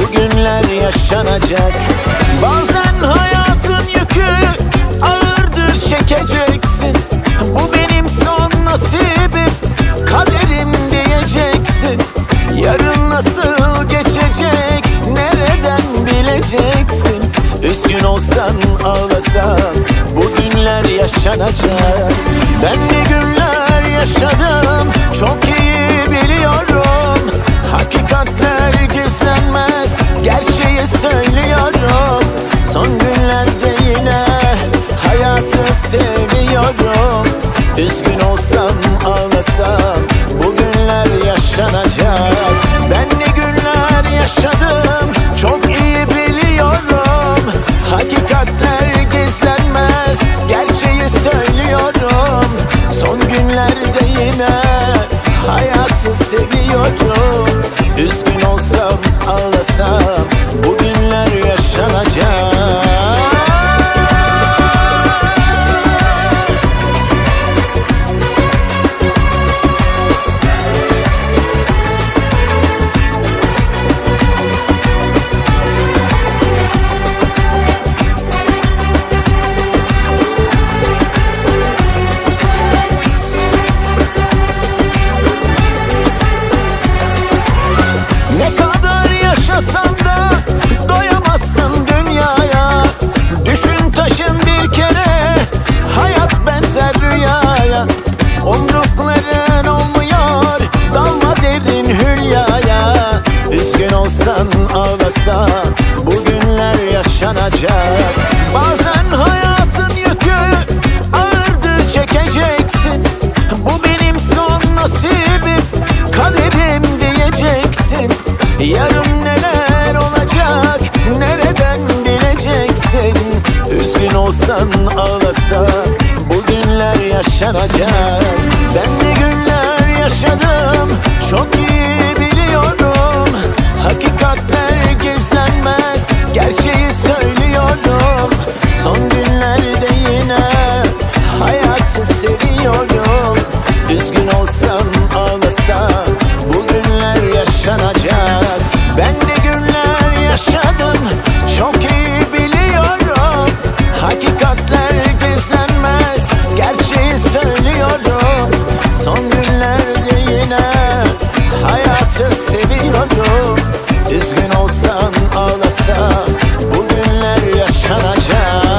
Bugünler yaşanacak. Bazen hayatın yükü ağırdır çekeceksin. Bu benim son nasibim kaderim diyeceksin. Yarın nasıl geçecek nereden bileceksin? Üzgün olsan ağlasan bugünler yaşanacak. Ben ne günler yaşadım çok iyi biliyorum. Hakikatler Olsam ağlasam bugünler yaşanacak. Ben ne günler yaşadım çok iyi biliyorum. Hakikatler gizlenmez gerçeği söylüyorum. Son günlerde yine hayatı seviyorum. Üzgün olsam ağlasam bugünler yaşanacak yaşanacak Bazen hayatın yükü ağırdır çekeceksin. Bu benim son nasibim kaderim diyeceksin. Yarın neler olacak nereden bileceksin? Üzgün olsan ağlasan bugünler yaşanacak. Ben ne günler yaşadım çok seviyorum. Üzgün olsan ağlasa Bugünler yaşanacak.